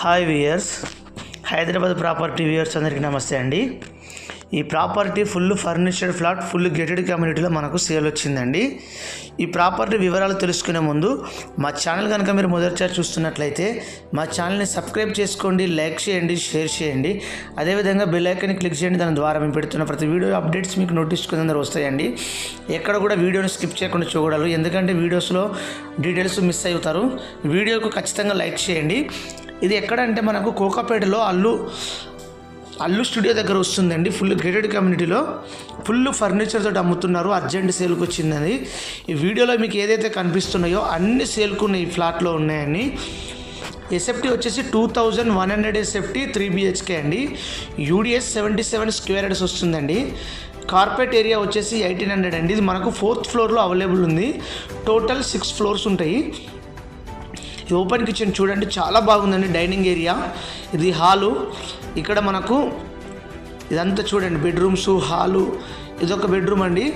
Hi viewers Hyderabad property viewers అందరికీ నమస్తే అండి. ఈ property full furnished flat full gated కమ్యూనిటీలో మనకు సేల్ వచ్చిందండి. ఈ ప్రాపర్టీ వివరాలు తెలుసుకునే ముందు మా ఛానల్ కనుక మీరు మొదటిసారి చూస్తున్నట్లయితే మా ఛానల్ని సబ్స్క్రైబ్ చేసుకోండి లైక్ చేయండి షేర్ చేయండి. అదేవిధంగా బెల్ ఐకాన్ని క్లిక్ చేయండి. దాని ద్వారా మేము పెడుతున్న ప్రతి వీడియో అప్డేట్స్ మీకు నోటిఫికేషన్ అందరూ వస్తాయండి. ఎక్కడ కూడా వీడియోని స్కిప్ చేయకుండా చూడగలరు. ఎందుకంటే వీడియోస్లో డీటెయిల్స్ మిస్ అవుతారు. వీడియోకు ఖచ్చితంగా లైక్ చేయండి. ఇది ఎక్కడంటే మనకు కోకాపేటలో అల్లు అల్లు స్టూడియో దగ్గర వస్తుందండి. ఫుల్ గేటెడ్ కమ్యూనిటీలో ఫుల్ ఫర్నిచర్ తోటి అమ్ముతున్నారు. అర్జెంట్ సేల్కి వచ్చిందని ఈ వీడియోలో మీకు ఏదైతే కనిపిస్తున్నాయో అన్ని సేల్కున్నాయి ఈ ఫ్లాట్లో ఉన్నాయని. ఎస్ఎఫ్టీ వచ్చేసి two thousand one hundred SFT three BHK అండి. UDS seventy seven square yards వస్తుందండి. కార్పెట్ ఏరియా వచ్చేసి ఎయిటీన్ హండ్రెడ్ అండి. ఇది మనకు ఫోర్త్ ఫ్లోర్లో అవైలబుల్ ఉంది. టోటల్ సిక్స్ ఫ్లోర్స్ ఉంటాయి. ఈ ఓపెన్ కిచెన్ చూడండి చాలా బాగుందండి డైనింగ్ ఏరియా. ఇది హాలు. ఇక్కడ మనకు ఇదంతా చూడండి బెడ్రూమ్స్ హాలు. ఇదొక బెడ్రూమ్ అండి.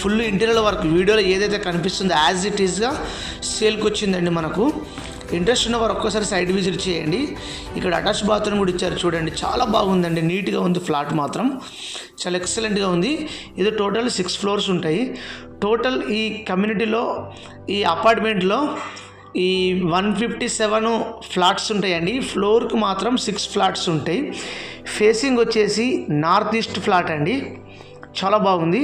Full interior work. వీడియోలో ఏదైతే కనిపిస్తుందో యాజ్ ఇట్ ఈస్గా సేల్కి వచ్చిందండి మనకు. ఇంట్రెస్ట్ ఉన్న వారు ఒక్కసారి సైడ్ విజిట్ చేయండి. ఇక్కడ అటాచ్ బాత్రూమ్ కూడా ఇచ్చారు చూడండి చాలా బాగుందండి. నీట్గా ఉంది ఫ్లాట్ మాత్రం. చాలా ఎక్సలెంట్గా ఉంది. ఇది టోటల్ సిక్స్ ఫ్లోర్స్ ఉంటాయి. టోటల్ ఈ కమ్యూనిటీలో ఈ అపార్ట్మెంట్లో ఈ వన్ ఫిఫ్టీ సెవెన్ ఫ్లాట్స్ ఉంటాయండి. ఫ్లోర్కి మాత్రం సిక్స్ ఫ్లాట్స్ ఉంటాయి. ఫేసింగ్ వచ్చేసి నార్త్ ఈస్ట్ ఫ్లాట్ అండి. చాలా బాగుంది.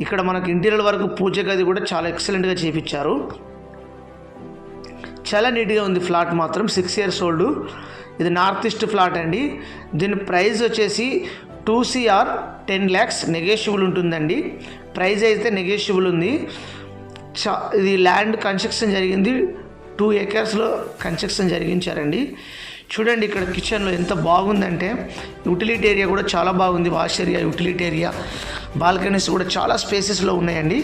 ఇక్కడ మనకి ఇంటీరియర్ వరకు పూజ గది కూడా చాలా ఎక్సలెంట్గా చేపించారు. చాలా నీట్గా ఉంది ఫ్లాట్ మాత్రం. Six years old. ఇది నార్త్ ఈస్ట్ ఫ్లాట్ అండి. దీని ప్రైస్ వచ్చేసి two CR ten lakhs negotiable ఉంటుందండి. ప్రైస్ అయితే నెగోషియబుల్ ఉంది. చా ఇది ల్యాండ్ కన్స్ట్రక్షన్ జరిగింది. టూ ఏకర్స్లో కన్స్ట్రక్షన్ జరిగించారండి. చూడండి ఇక్కడ కిచెన్లో ఎంత బాగుందంటే యూటిలిటీ ఏరియా కూడా చాలా బాగుంది. Wash area utility area balconies కూడా చాలా స్పేసెస్లో ఉన్నాయండి.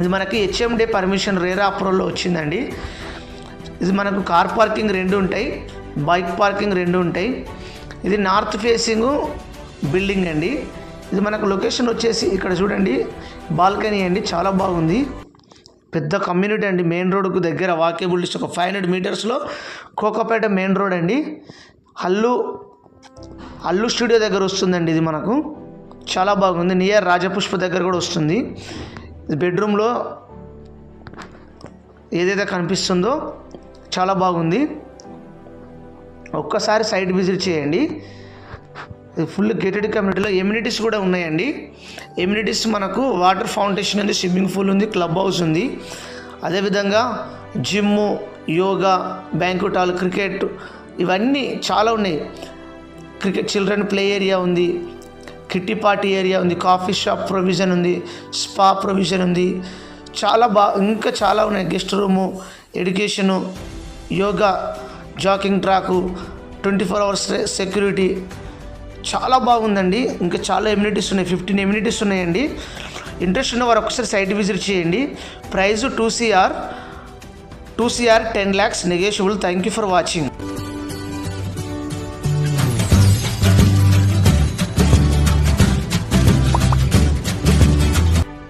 ఇది మనకి హెచ్ఎండే పర్మిషన్ రేరా అప్రూవల్లో వచ్చిందండి. ఇది మనకు కార్ పార్కింగ్ రెండు ఉంటాయి బైక్ పార్కింగ్ రెండు ఉంటాయి. ఇది నార్త్ ఫేసింగ్ బిల్డింగ్ అండి. ఇది మనకు లొకేషన్ వచ్చేసి ఇక్కడ చూడండి బాల్కనీ అండి చాలా బాగుంది. పెద్ద కమ్యూనిటీ అండి. మెయిన్ రోడ్కు దగ్గర వాకేబుల్ డిస్ట్ ఒక ఫైవ్ హండ్రెడ్ మీటర్స్లో కోకపేట మెయిన్ రోడ్ అండి. అల్లు అల్లు స్టూడియో దగ్గర వస్తుందండి ఇది మనకు. చాలా బాగుంది. నియర్ రాజపుష్ప దగ్గర కూడా వస్తుంది. బెడ్రూమ్లో ఏదైతే కనిపిస్తుందో చాలా బాగుంది. ఒక్కసారి సైట్ విజిట్ చేయండి. ఫుల్ గేటెడ్ కమ్యూనిటీలో ఎమ్యూనిటీస్ కూడా ఉన్నాయండి. ఎమ్యూనిటీస్ మనకు వాటర్ ఫౌంటేషన్ ఉంది స్విమ్మింగ్ పూల్ ఉంది క్లబ్ హౌస్ ఉంది. అదేవిధంగా gym yoga banquet hall cricket ఇవన్నీ చాలా ఉన్నాయి. క్రికెట్ చిల్డ్రన్ ప్లే ఏరియా ఉంది కిట్టి పార్టీ ఏరియా ఉంది కాఫీ షాప్ ప్రొవిజన్ ఉంది స్పా ప్రొవిజన్ ఉంది. చాలా బా ఇంకా చాలా ఉన్నాయి. Guest room education yoga jogging track twenty four hours security చాలా బాగుందండి. ఇంకా చాలా ఎమ్యూనిటీస్ ఉన్నాయి. ఫిఫ్టీన్ ఎమ్యూనిటీస్ ఉన్నాయండి. ఇంట్రెస్ట్ ఉన్న వారు ఒకసారి సైట్ విజిట్ చేయండి. Price two CR two CR ten lakhs negotiable thank you for watching